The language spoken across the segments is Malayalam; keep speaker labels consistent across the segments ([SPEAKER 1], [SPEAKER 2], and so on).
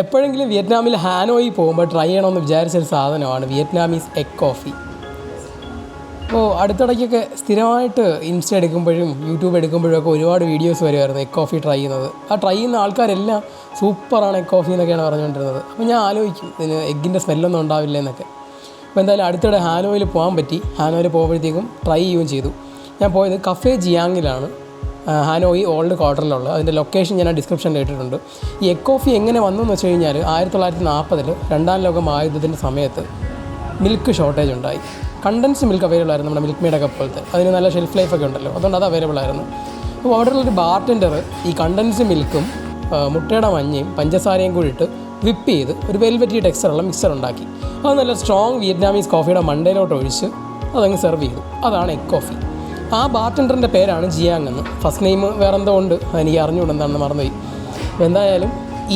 [SPEAKER 1] എപ്പോഴെങ്കിലും വിയറ്റ്നാമിൽ ഹാനോയി പോകുമ്പോൾ ട്രൈ ചെയ്യണമെന്ന് വിചാരിച്ചൊരു സാധനമാണ് വിയറ്റ്നാമീസ് എഗ് കോഫി. അപ്പോൾ അടുത്തിടയ്ക്കൊക്കെ സ്ഥിരമായിട്ട് ഇൻസ്റ്റ എടുക്കുമ്പോഴും യൂട്യൂബ് എടുക്കുമ്പോഴും ഒക്കെ ഒരുപാട് വീഡിയോസ് വരുമായിരുന്നു എഗ് കോഫി ട്രൈ ചെയ്യുന്നത്. ആ ട്രൈ ചെയ്യുന്ന ആൾക്കാരെല്ലാം സൂപ്പറാണ് എഗ് കോഫി എന്നൊക്കെയാണ് പറഞ്ഞുകൊണ്ടിരുന്നത്. അപ്പോൾ ഞാൻ ആലോചിക്കും ഇതിന് എഗ്ഗിന്റെ സ്മെല്ലൊന്നും ഉണ്ടാവില്ല എന്നൊക്കെ. അപ്പോൾ എന്തായാലും അടുത്തിടെ ഹാനോയിൽ പോകാൻ പറ്റി. ഹാനോയിൽ പോകുമ്പോഴത്തേക്കും ട്രൈ ചെയ്യുകയും ചെയ്തു. ഞാൻ പോയത് കഫേ ജിയാങ്ങിലാണ്. ഹാനോയി ഓൾഡ് ക്വാർട്ടറിലുള്ള അതിന്റെ ലൊക്കേഷൻ ഞാൻ ഡിസ്ക്രിപ്ഷനിൽ ഇട്ടിട്ടുണ്ട്. ഈ എക്കോഫി എങ്ങനെ വന്നു എന്ന് വെച്ച് കഴിഞ്ഞാൽ ആയിരത്തി തൊള്ളായിരത്തി നാൽപ്പതിൽ രണ്ടാം ലോക മഹായുദ്ധത്തിന്റെ സമയത്ത് മിൽക്ക് ഷോർട്ടേജ് ഉണ്ടായി. കണ്ടൻസ് മിൽക്ക് അവൈലബിൾ ആയിരുന്നു നമ്മുടെ മിൽക്ക് മെയ്ഡൊക്കെ പോലത്തെ അതിന് നല്ല ഷെൽഫ് ലൈഫ് ഒക്കെ ഉണ്ടല്ലോ. അതുകൊണ്ട് അത് അവൈലബിൾ ആയിരുന്നു. അപ്പോൾ അവിടെയുള്ളൊരു ബാർട്ടൻഡർ ഈ കണ്ടൻസ് മിൽക്കും ആ, മുട്ടയുടെ മഞ്ഞയും പഞ്ചസാരയും കൂടി ഇട്ട് വിപ്പ് ചെയ്ത് ഒരു വെൽവെറ്റി ടെക്സ്ചറുള്ള മിക്സർ ഉണ്ടാക്കി. അത് നല്ല സ്ട്രോങ് വിയറ്റ്നാമീസ് കോഫിയുടെ മണ്ടയിലോട്ട് ഒഴിച്ച് അതങ്ങ് സെർവ് ചെയ്തു. അതാണ് എഗ് കോഫി ആ ബാർട്ടൻഡറിന്റെ പേരാണ് ജിയാങ് എന്ന്. ഫസ്റ്റ് നെയിം വേറെ എന്തോ ഉണ്ട്. അതെനിക്ക് അറിഞ്ഞുകൂടെ എന്താണെന്ന് മറന്നുപോയി. എന്തായാലും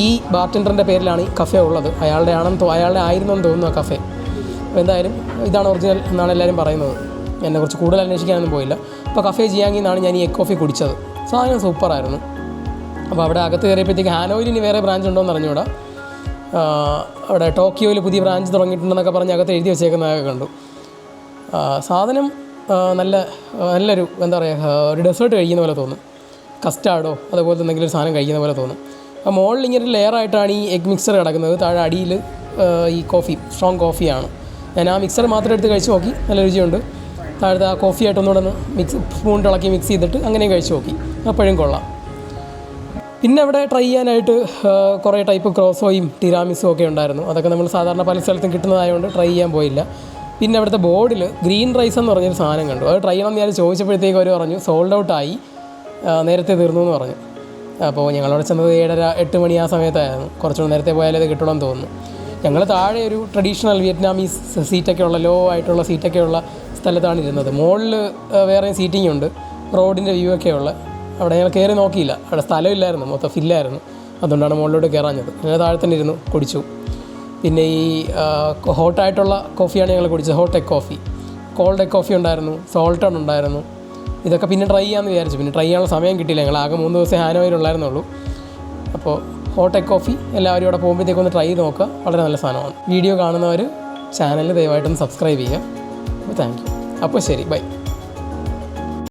[SPEAKER 1] ഈ ബാർട്ടൻഡറിന്റെ പേരിലാണ് ഈ കഫേ ഉള്ളത്. അയാളുടെ ആണെന്ന് അയാളുടെ ആയിരുന്നെന്ന് തോന്നുന്നു ആ കഫേ എന്തായാലും ഇതാണ് ഒറിജിനൽ എന്നാണ് എല്ലാവരും പറയുന്നത്. എന്നെ കുറച്ച് കൂടുതൽ അന്വേഷിക്കാനൊന്നും പോയില്ല. അപ്പോൾ കഫേ ജിയാങ്ങിൽ നിന്നാണ് ഞാൻ ഈ എഗ് കോഫി കുടിച്ചത്. സാധനം സൂപ്പറായിരുന്നു അപ്പോൾ അവിടെ അകത്ത് കയറിയപ്പോഴത്തേക്ക് ഹാനോയിൽ ഇനി വേറെ ബ്രാഞ്ച് ഉണ്ടോ എന്ന് അറിഞ്ഞൂടാ അവിടെ ടോക്കിയോയിൽ പുതിയ ബ്രാഞ്ച് തുടങ്ങിയിട്ടുണ്ടെന്നൊക്കെ പറഞ്ഞ് അകത്ത് എഴുതി വെച്ചേക്കുന്നതൊക്കെ കണ്ടു. സാധനം നല്ല നല്ലൊരു എന്താ പറയുക ഒരു ഡെസേർട്ട് കഴിക്കുന്ന പോലെ തോന്നും. കസ്റ്റാർഡോ അതുപോലത്തെ എന്തെങ്കിലും ഒരു സാധനം കഴിക്കുന്ന പോലെ തോന്നും. ആ മുകളിൽ ഇങ്ങനെ ഒരു ലെയറായിട്ടാണ് ഈ എഗ് മിക്സർ കിടക്കുന്നത്. താഴെ അടിയിൽ ഈ കോഫി സ്ട്രോങ് കോഫിയാണ് ഞാൻ ആ മിക്സർ മാത്രം എടുത്ത് കഴിച്ച് നോക്കി. നല്ല രുചിയുണ്ട്. താഴത്തെ ആ കോഫിയായിട്ട് ആയിട്ടൊന്നുകൂടെ ഒന്ന് മിക്സ് സ്പൂൺ ഇളക്കി മിക്സ് ചെയ്തിട്ട് അങ്ങനെയും കഴിച്ച് നോക്കി. അപ്പോഴും കൊള്ളാം. പിന്നെ അവിടെ ട്രൈ ചെയ്യാനായിട്ട് കുറേ ടൈപ്പ് ക്രോസോയും ടിരാമിസും ഒക്കെ ഉണ്ടായിരുന്നു. അതൊക്കെ നമ്മൾ സാധാരണ പല സ്ഥലത്തും കിട്ടുന്നതായതുകൊണ്ട് ട്രൈ ചെയ്യാൻ പോയില്ല. പിന്നെ അവിടുത്തെ ബോർഡിൽ ഗ്രീൻ റൈസ് എന്ന് പറഞ്ഞൊരു സാധനം കണ്ടു. അത് ട്രൈ ചെയ്യണം എന്ന് ഞാൻ ചോദിച്ചപ്പോഴത്തേക്ക് അവർ പറഞ്ഞു സോൾഡ് ഔട്ടായി നേരത്തെ തീർന്നു എന്ന് പറഞ്ഞു. അപ്പോൾ ഞങ്ങളവിടെ ചെന്നത് ഏഴര എട്ട് മണി ആ സമയത്തായിരുന്നു. കുറച്ചുകൂടി നേരത്തെ പോയാലേ ഇത് കിട്ടണമെന്ന് തോന്നുന്നു. ഞങ്ങൾ താഴെ ഒരു ട്രഡീഷണൽ വിയറ്റ്നാമീസ് സീറ്റൊക്കെ ഉള്ള ലോ ആയിട്ടുള്ള സീറ്റൊക്കെ ഉള്ള സ്ഥലത്താണ് ഇരുന്നത്. മുകളിൽ വേറെ സീറ്റിംഗ് ഉണ്ട്. റോഡിന്റെ വ്യൂ ഒക്കെ ഉള്ള. അവിടെ ഞങ്ങൾ കയറി നോക്കിയില്ല. അവിടെ സ്ഥലമില്ലായിരുന്നു മൊത്തം ഫില്ലായിരുന്നു അതുകൊണ്ടാണ് മുകളിലോട്ട് കയറാഞ്ഞത് ഞങ്ങൾ താഴെ തന്നെ ഇരുന്നു കുടിച്ചു. പിന്നെ ഈ ഹോട്ടായിട്ടുള്ള കോഫിയാണ് ഞങ്ങൾ കുടിച്ചത്. Hot egg coffee cold egg coffee ഉണ്ടായിരുന്നു. സോൾട്ടൺ ഉണ്ടായിരുന്നു. ഇതൊക്കെ പിന്നെ ട്രൈ ചെയ്യാമെന്ന് വിചാരിച്ചു. പിന്നെ ട്രൈ ചെയ്യാനുള്ള സമയം കിട്ടിയില്ല. ഞങ്ങൾ ആകെ മൂന്ന് ദിവസം ഹാനോയിലുള്ളായിരുന്നുള്ളൂ അപ്പോൾ ഹോട്ട് എഗ് കോഫി എല്ലാവരും ഇവിടെ പോകുമ്പോഴത്തേക്കൊന്ന് ട്രൈ ചെയ്ത് നോക്കുക. വളരെ നല്ല സാധനമാണ്. വീഡിയോ കാണുന്നവർ ചാനൽ ദയവായിട്ടൊന്ന് സബ്സ്ക്രൈബ് ചെയ്യുക. അപ്പോൾ താങ്ക് യു അപ്പോൾ ശരി. ബൈ